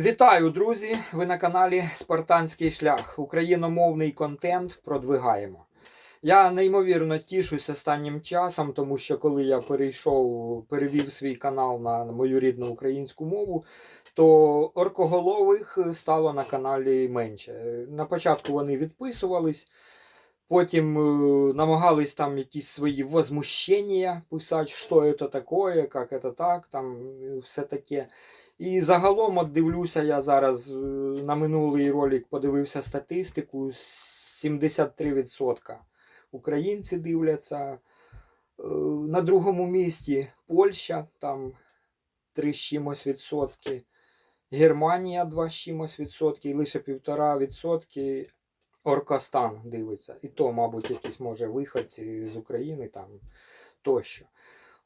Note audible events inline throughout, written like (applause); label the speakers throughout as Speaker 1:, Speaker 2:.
Speaker 1: Вітаю, друзі! Ви на каналі Спартанський шлях. Україномовний контент продвигаємо. Я неймовірно тішусь останнім часом, тому що коли я перейшов, перевів свій канал на мою рідну українську мову, то оркоголових стало на каналі менше. На початку вони відписувались, потім е, намагались там якісь свої возмущення писати, що це таке, як це так, там все таке. І загалом, от дивлюся, я зараз е, на минулий ролик подивився статистику: 73% українці дивляться. Е, На другому місці Польща, там 3 з чимось відсотки, Германія 2 з чимось відсотки, і лише 1,5 відсотки Оркостан дивиться. І то, мабуть, якісь може виходці з України там тощо.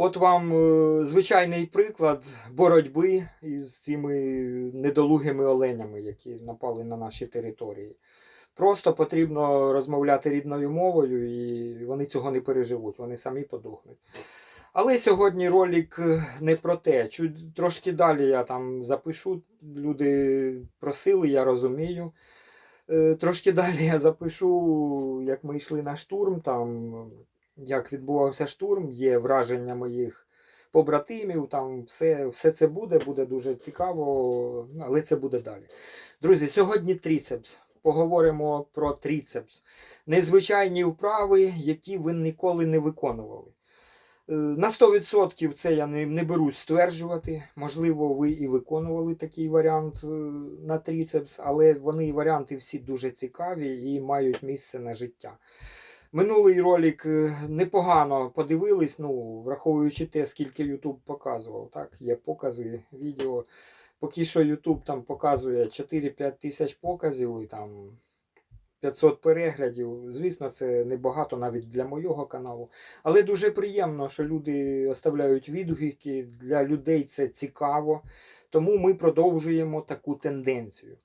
Speaker 1: От вам е, звичайний приклад боротьби із цими недолугими оленями, які напали на наші території. Просто потрібно розмовляти рідною мовою, і вони цього не переживуть, вони самі подохнуть. Але сьогодні ролик е, не про те. Чуть трошки далі я там запишу. Люди просили, я розумію. Е, Трошки далі я запишу, як ми йшли на штурм, там як відбувався штурм, є враження моїх побратимів, там все, все це буде, буде дуже цікаво, але це буде далі. Друзі, сьогодні тріцепс. Поговоримо про тріцепс. Незвичайні вправи, які ви ніколи не виконували. Е, На 100% це я не, не берусь стверджувати. Можливо, ви і виконували такий варіант е, на тріцепс, але вони варіанти всі дуже цікаві і мають місце на життя. Минулий ролик е, непогано подивились, ну, враховуючи те, скільки YouTube показував. Так, є покази відео. Поки що YouTube там показує 4-5 тисяч показів і там 500 переглядів. Звісно, це небагато навіть для моєго каналу. Але дуже приємно, що люди оставляють відгуки. Для людей це цікаво. Тому ми продовжуємо таку тенденцію.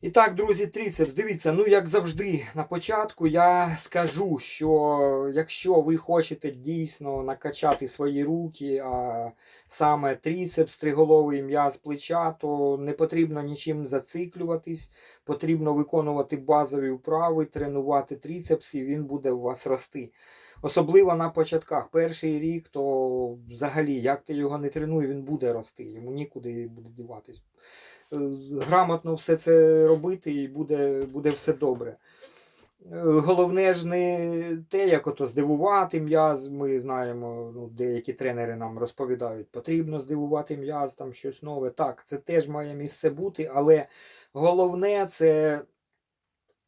Speaker 1: І так, друзі, тріцепс, дивіться, ну як завжди, на початку я скажу, що якщо ви хочете дійсно накачати свої руки, а саме тріцепс, триголовий м'яз плеча, то не потрібно нічим зациклюватись, потрібно виконувати базові вправи, тренувати тріцепс, і він буде у вас рости. Особливо на початках. Перший рік, то взагалі, як ти його не тренуй, він буде рости, йому нікуди буде діватись. Грамотно все це робити і буде, буде все добре. Е, Головне ж не те, як ото здивувати м'яз. Ми знаємо, ну, деякі тренери нам розповідають, потрібно здивувати м'яз, там щось нове. Так, це теж має місце бути, але головне це,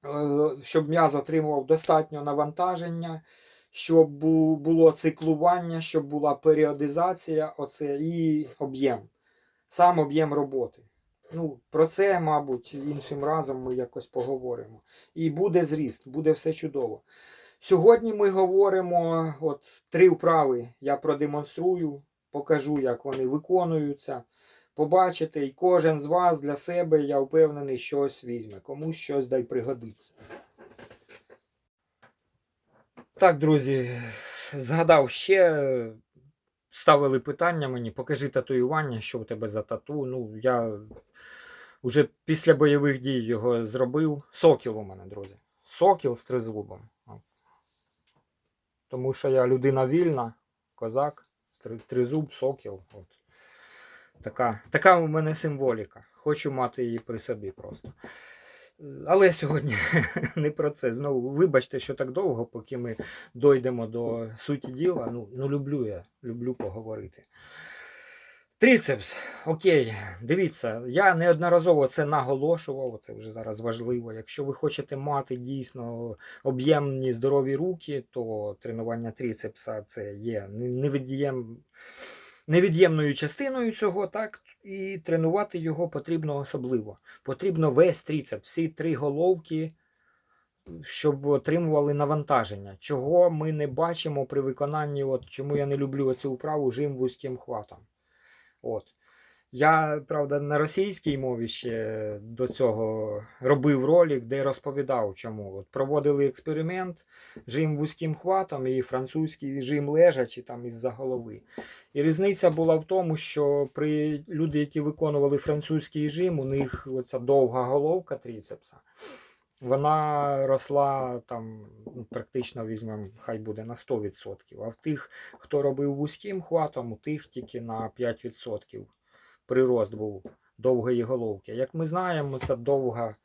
Speaker 1: е, щоб м'яз отримував достатньо навантаження, щоб було циклування, щоб була періодизація, оце і об'єм, сам об'єм роботи. Ну, про це, мабуть, іншим разом ми якось поговоримо. І буде зріст, буде все чудово. Сьогодні ми говоримо от три вправи. Я продемонструю, покажу, як вони виконуються. Побачите, і кожен з вас для себе, я впевнений, щось візьме. Комусь щось дай пригодиться. Так, друзі, згадав ще. Ставили питання мені, покажи татуювання, що у тебе за тату. Ну, я вже після бойових дій його зробив. Сокіл у мене, друзі. Сокіл з тризубом. Тому що я людина вільна, козак, тризуб, сокіл. От. Така, така у мене символіка. Хочу мати її при собі просто. Але сьогодні (laughs) не про це. Знову вибачте, що так довго, поки ми дойдемо до суті діла. Ну, ну люблю я, люблю поговорити. Тріцепс, окей, дивіться, я неодноразово це наголошував, це вже зараз важливо. Якщо ви хочете мати дійсно об'ємні здорові руки, то тренування тріцепса це є невід'єм... невід'ємною частиною цього, так? І тренувати його потрібно особливо. Потрібно весь тріцепс, всі три головки, щоб отримували навантаження. Чого ми не бачимо при виконанні, от чому я не люблю цю вправу жим вузьким хватом. От. Я, правда, на російській мові ще до цього робив ролик, де розповідав, чому. От проводили експеримент, жим вузьким хватом і французький жим лежачи там із-за голови. І різниця була в тому, що при люди, які виконували французький жим, у них оця довга головка тріцепса, вона росла там ну, практично візьмемо, хай буде на 100%. А в тих, хто робив вузьким хватом, у тих тільки на 5% прирост був довгої головки. Як ми знаємо, ця довга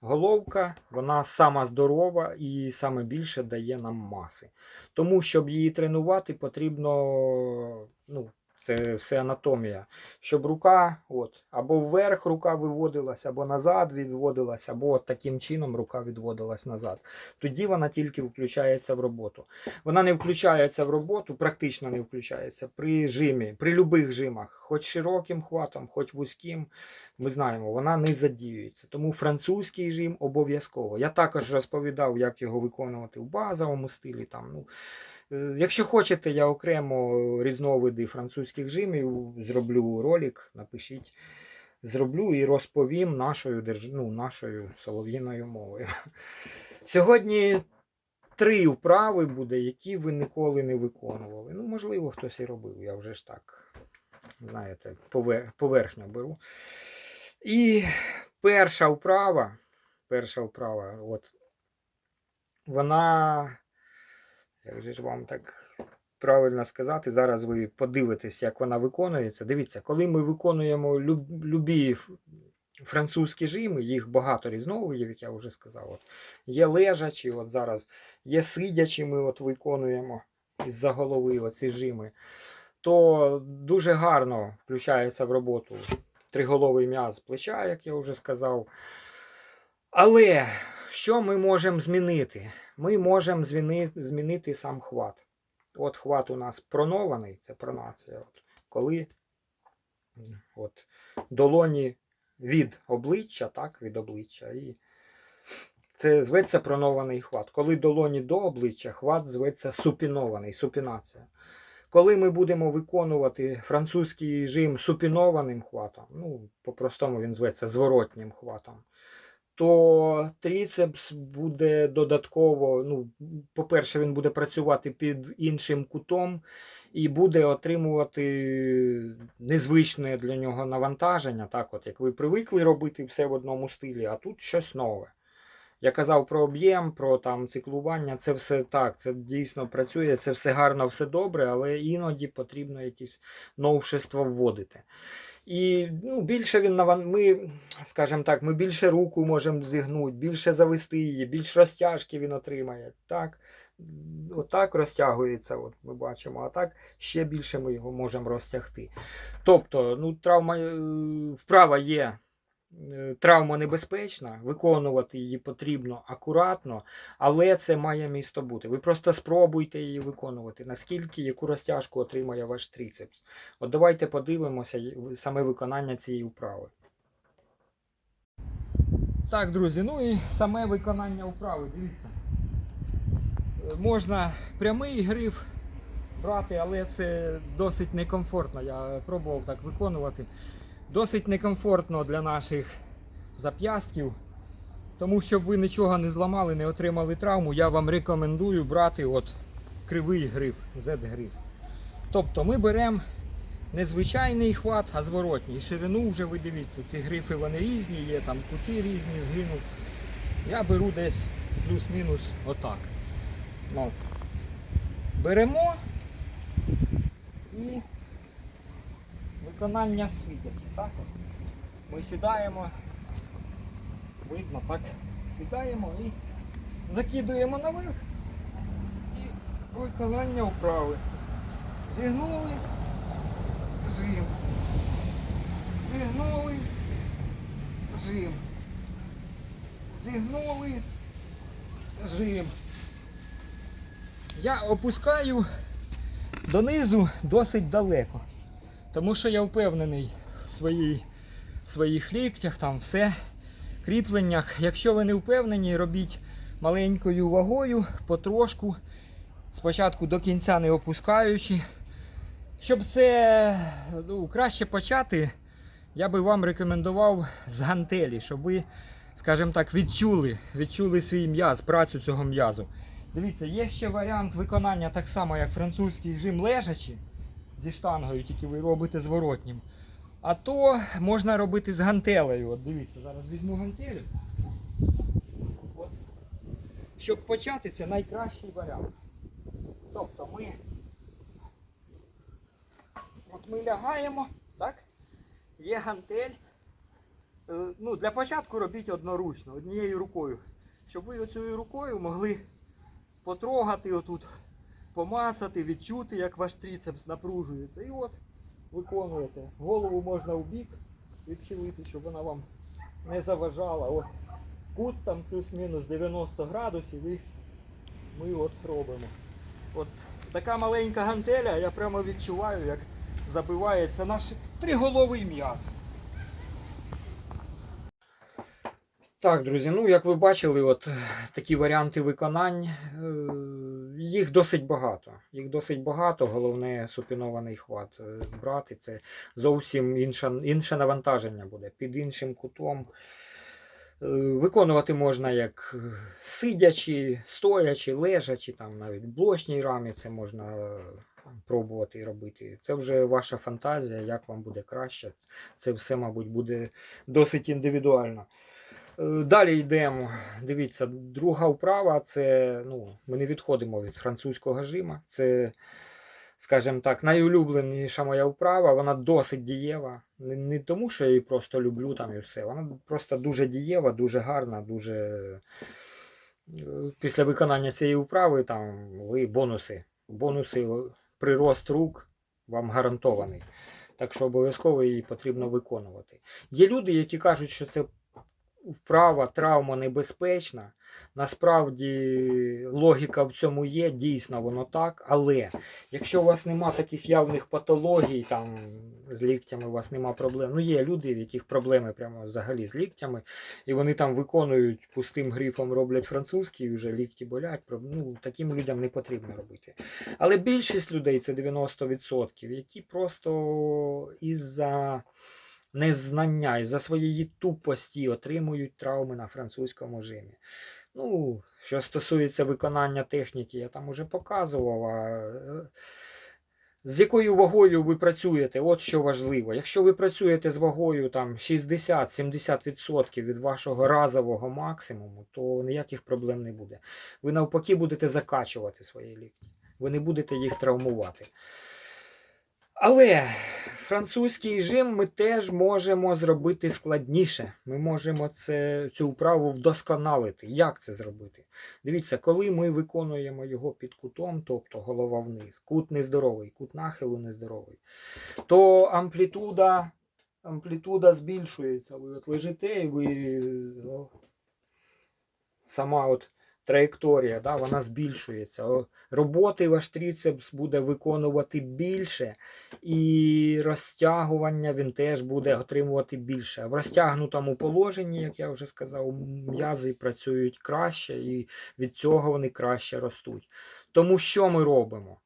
Speaker 1: головка, вона сама здорова і саме більше дає нам маси. Тому, щоб її тренувати, потрібно, ну, це все анатомія, щоб рука от, або вверх рука виводилась, або назад відводилась, або от таким чином рука відводилась назад. Тоді вона тільки включається в роботу. Вона не включається в роботу, практично не включається при жимі, при любих жимах, хоч широким хватом, хоч вузьким. Ми знаємо, вона не задіюється. Тому французький жим обов'язково. Я також розповідав, як його виконувати в базовому стилі. Там, ну, якщо хочете, я окремо різновиди французьких жимів зроблю ролик, напишіть. Зроблю і розповім нашою, ну, нашою солов'їною мовою. Сьогодні три вправи буде, які ви ніколи не виконували. Ну, можливо, хтось і робив. Я вже ж так, знаєте, поверхню беру. І перша вправа, перша вправа, от, вона, як же ж вам так правильно сказати, зараз ви подивитесь, як вона виконується. Дивіться, коли ми виконуємо люб, любі французькі жими, їх багато різновидів, як я вже сказав. От, є лежачі, от зараз є сидячі, ми от виконуємо із-за голови оці жими, то дуже гарно включається в роботу триголовий м'яз плеча, як я вже сказав. Але що ми можемо змінити? Ми можемо змінити, змінити сам хват. От хват у нас пронований, це пронація. От, коли от, долоні від обличчя, так, від обличчя. І це зветься пронований хват. Коли долоні до обличчя, хват зветься супінований, супінація. Коли ми будемо виконувати французький жим супінованим хватом, ну, по-простому він зветься зворотнім хватом, то тріцепс буде додатково, ну, по-перше, він буде працювати під іншим кутом і буде отримувати незвичне для нього навантаження, так, от як ви привикли робити все в одному стилі, а тут щось нове. Я казав про об'єм, про там циклування. Це все так, це дійсно працює, це все гарно, все добре, але іноді потрібно якісь новшества вводити. І ну, більше він наван... ми, скажімо так, ми більше руку можемо зігнути, більше завести її, більш розтяжки він отримає. Так, отак розтягується, от ми бачимо, а так ще більше ми його можемо розтягти. Тобто, ну, травма е, вправа є. Е, Травма небезпечна, виконувати її потрібно акуратно, але це має місто бути. Ви просто спробуйте її виконувати, наскільки яку розтяжку отримає ваш тріцепс. От давайте подивимося саме виконання цієї вправи. Так, друзі, ну і саме виконання вправи, дивіться. Е, Можна прямий гриф брати, але це досить некомфортно. Я пробував так виконувати. Досить некомфортно для наших зап'ястків. Тому щоб ви нічого не зламали, не отримали травму, я вам рекомендую брати от кривий гриф, Z-гриф. Тобто ми беремо не звичайний хват, а зворотній. Ширину вже ви дивіться, ці грифи вони різні, є там кути різні, згину. Я беру десь плюс-мінус отак. Ну. Беремо і виконання сидячи. Так от. Ми сідаємо, видно, так, сідаємо і закидуємо наверх. І виконання вправи. Зігнули, жим. Зігнули, жим. Зігнули, жим. Я опускаю донизу досить далеко. Тому що я впевнений в, своїй, в своїх ліктях, там все, кріпленнях. Якщо ви не впевнені, робіть маленькою вагою, потрошку, спочатку до кінця не опускаючи. Щоб це ну, краще почати я би вам рекомендував з гантелі, щоб ви, скажімо так, відчули, відчули свій м'яз, працю цього м'язу. Дивіться, є ще варіант виконання так само, як французький жим лежачі зі штангою, тільки ви робите зворотнім. А то можна робити з гантелею. От дивіться, зараз візьму гантелю. От. Щоб почати, це найкращий варіант. Тобто ми, от ми лягаємо, так? Є гантель. Е, Ну, для початку робіть одноручно, однією рукою. Щоб ви оцією рукою могли потрогати отут, помацати, відчути, як ваш трицепс напружується. І от виконуєте. Голову можна в бік відхилити, щоб вона вам не заважала. От кут там плюс-мінус 90 градусів і ми от робимо. От така маленька гантеля, я прямо відчуваю, як забивається наш триголовий м'яз. Так, друзі, ну як ви бачили, от такі варіанти виконань, е, їх досить багато. Їх досить багато. Головне супінований хват е, брати. Це зовсім інше, інше навантаження буде під іншим кутом. Е, Виконувати можна як е, сидячи, стоячи, лежачи, там навіть в блочній рамі це можна пробувати і робити. Це вже ваша фантазія, як вам буде краще. Це все, мабуть, буде досить індивідуально. Е, Далі йдемо. Дивіться, друга вправа це ну, ми не відходимо від французького жима. Це, скажімо так, найулюбленіша моя вправа. Вона досить дієва. Не, не тому, що я її просто люблю там і все. Вона просто дуже дієва, дуже гарна, дуже. е, Після виконання цієї вправи там ви бонуси. Бонуси, прирост рук вам гарантований. Так що обов'язково її потрібно виконувати. Є люди, які кажуть, що це вправа, травма небезпечна. Насправді логіка в цьому є, дійсно воно так. Але якщо у вас нема таких явних патологій, там з ліктями у вас нема проблем. Ну є люди, в яких проблеми прямо взагалі з ліктями, і вони там виконують пустим грифом, роблять французький, і вже лікті болять. Ну, таким людям не потрібно робити. Але більшість людей це 90%, які просто із-за незнання, із-за своєї тупості отримують травми на французькому жимі. Ну, що стосується виконання техніки, я там уже показував. А... е, З якою вагою ви працюєте, от що важливо. Якщо ви працюєте з вагою там 60-70% від вашого разового максимуму, то ніяких проблем не буде. Ви навпаки будете закачувати свої лікті. Ви не будете їх травмувати. Але французький жим ми теж можемо зробити складніше. Ми можемо це, цю вправу вдосконалити. Як це зробити? Дивіться, коли ми виконуємо його під кутом, тобто голова вниз, кут нездоровий, кут нахилу нездоровий, то амплітуда, амплітуда збільшується. Ви от лежите і ви сама от траєкторія, да, вона збільшується. Роботи ваш трицепс буде виконувати більше, і розтягування він теж буде отримувати більше. В розтягнутому положенні, як я вже сказав, м'язи працюють краще і від цього вони краще ростуть. Тому що ми робимо?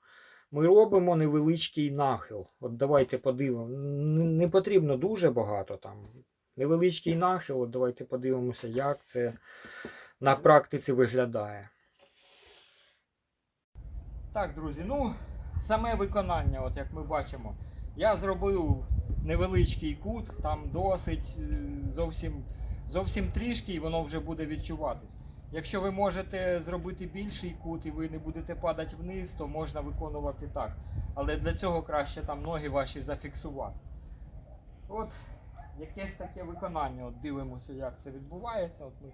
Speaker 1: Ми робимо невеличкий нахил. От давайте подивимо. Н- Не потрібно дуже багато там. Невеличкий нахил, от давайте подивимося, як це на практиці виглядає. Так, друзі, ну, саме виконання, от як ми бачимо, я зробив невеличкий кут, там досить е, зовсім, зовсім трішки, і воно вже буде відчуватись. Якщо ви можете зробити більший кут і ви не будете падати вниз, то можна виконувати так. Але для цього краще там ноги ваші зафіксувати. От якесь таке виконання. От дивимося, як це відбувається. От ми...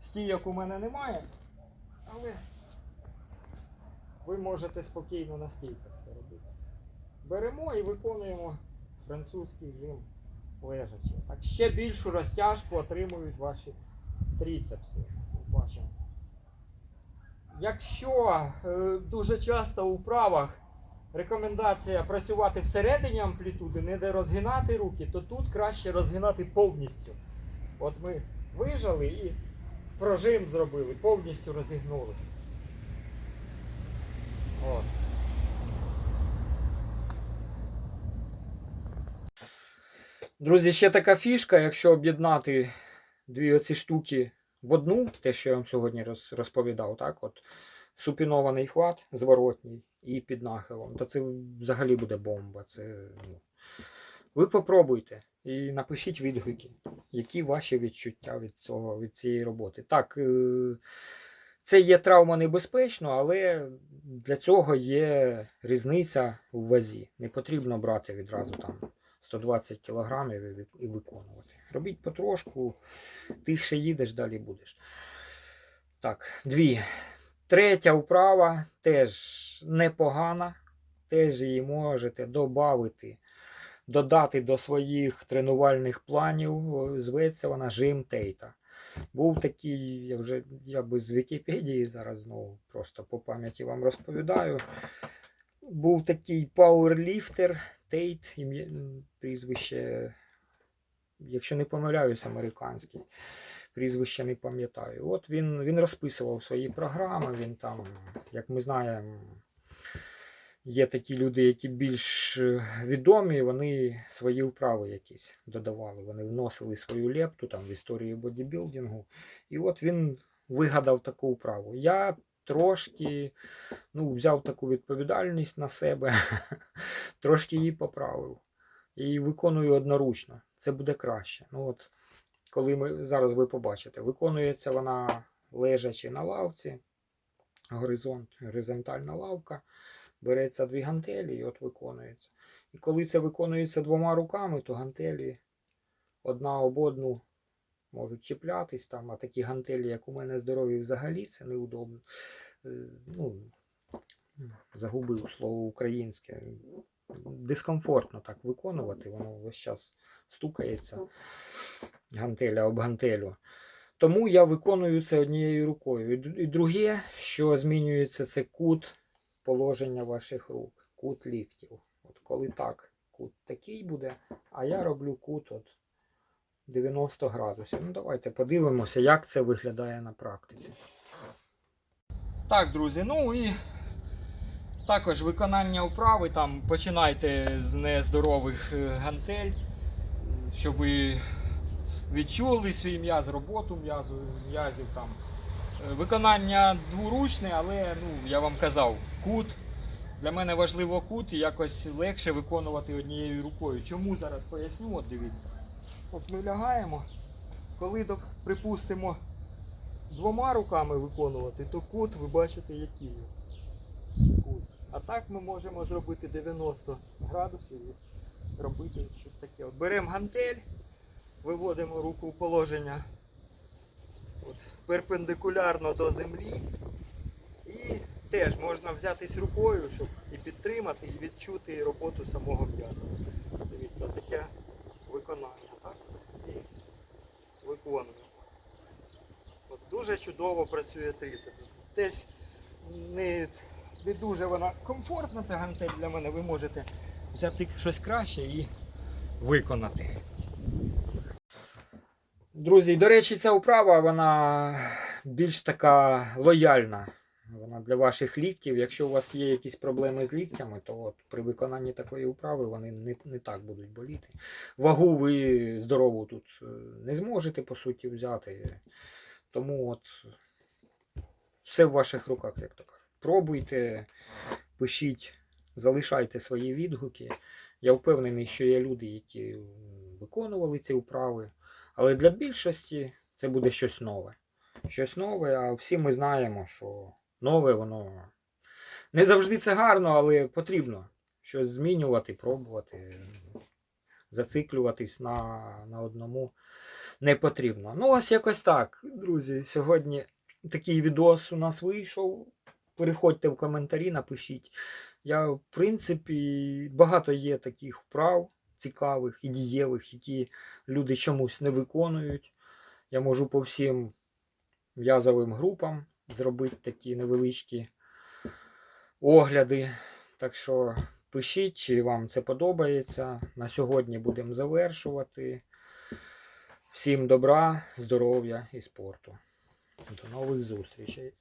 Speaker 1: Стійок у мене немає, але ви можете спокійно на стійках це робити. Беремо і виконуємо французький жим лежачи. Так, ще більшу розтяжку отримують ваші трицепси. Бачимо. Якщо е, дуже часто у вправах рекомендація працювати всередині амплітуди, не де розгинати руки, то тут краще розгинати повністю. От ми вижали і прожим зробили, повністю розігнули. От. Друзі, ще така фішка, якщо об'єднати дві оці штуки в одну, те, що я вам сьогодні розповідав, так, от супінований хват зворотній і під нахилом, то це взагалі буде бомба. Це, ну, ви попробуйте і напишіть відгуки, які ваші відчуття від, цього, від цієї роботи. Так, е, це є травма небезпечно, але для цього є різниця у вазі. Не потрібно брати відразу там 120 кілограмів і виконувати. Робіть потрошку, тихше їдеш, далі будеш. Так, дві. Третя вправа теж непогана. Теж її можете додати, додати до своїх тренувальних планів. Зветься вона жим Тейта. Був такий, я вже я би з Вікіпедії зараз знову просто по пам'яті вам розповідаю. Був такий пауерліфтер Тейт, прізвище, якщо не помиляюсь, американський. Прізвище не пам'ятаю. От він, він розписував свої програми. Він там, як ми знаємо, є такі люди, які більш е, відомі, вони свої вправи якісь додавали. Вони вносили свою лепту там в історію бодібілдингу. І от він вигадав таку вправу. Я трошки ну, взяв таку відповідальність на себе, (laughs) трошки її поправив. І виконую одноручно. Це буде краще. Ну, от, коли ми зараз ви побачите, виконується вона лежачи на лавці, горизонт, горизонтальна лавка, береться дві гантелі і от виконується. І коли це виконується двома руками, то гантелі одна об одну можуть чіплятись там, а такі гантелі, як у мене здорові, взагалі це неудобно. Е, Ну, загубив слово українське. Дискомфортно так виконувати, воно весь час стукається гантеля об гантелю. Тому я виконую це однією рукою. І друге, що змінюється, це кут положення ваших рук, кут ліктів. От коли так, кут такий буде, а я роблю кут от 90 градусів. Ну, давайте подивимося, як це виглядає на практиці. Так, друзі, ну і також виконання вправи. Там починайте з нездорових е, гантель, щоб ви відчули свій м'яз, роботу м'язів там. Виконання дворучне, але ну, я вам казав, кут. Для мене важливо кут і якось легше виконувати однією рукою. Чому зараз поясню, от дивіться. От ми лягаємо, коли, припустимо, двома руками виконувати, то кут ви бачите який. Кут. А так ми можемо зробити 90 градусів і робити щось таке. От беремо гантель, виводимо руку в положення от, перпендикулярно до землі. І теж можна взятись рукою, щоб і підтримати, і відчути роботу самого м'яза. Дивіться, таке виконання. Так? І виконуємо. От дуже чудово працює трицепс. Десь не, не дуже вона комфортна, ця гантель для мене. Ви можете взяти щось краще і виконати. Друзі, до речі, ця вправа вона більш така лояльна. Вона для ваших ліктів. Якщо у вас є якісь проблеми з ліктями, то от при виконанні такої вправи вони не, не так будуть боліти. Вагу ви здорову тут е, не зможете, по суті, взяти. Тому от все в ваших руках, як то кажуть. Пробуйте, пишіть, залишайте свої відгуки. Я впевнений, що є люди, які виконували ці вправи. Але для більшості це буде щось нове. Щось нове, а всі ми знаємо, що нове воно не завжди це гарно, але потрібно щось змінювати, пробувати, зациклюватись на, на одному не потрібно. Ну, ось якось так, друзі. Сьогодні такий відос у нас вийшов. Переходьте в коментарі, напишіть. Я, в принципі, багато є таких вправ цікавих і дієвих, які люди чомусь не виконують. Я можу по всім м'язовим групам зробити такі невеличкі огляди. Так що пишіть, чи вам це подобається. На сьогодні будемо завершувати. Всім добра, здоров'я і спорту. До нових зустрічей.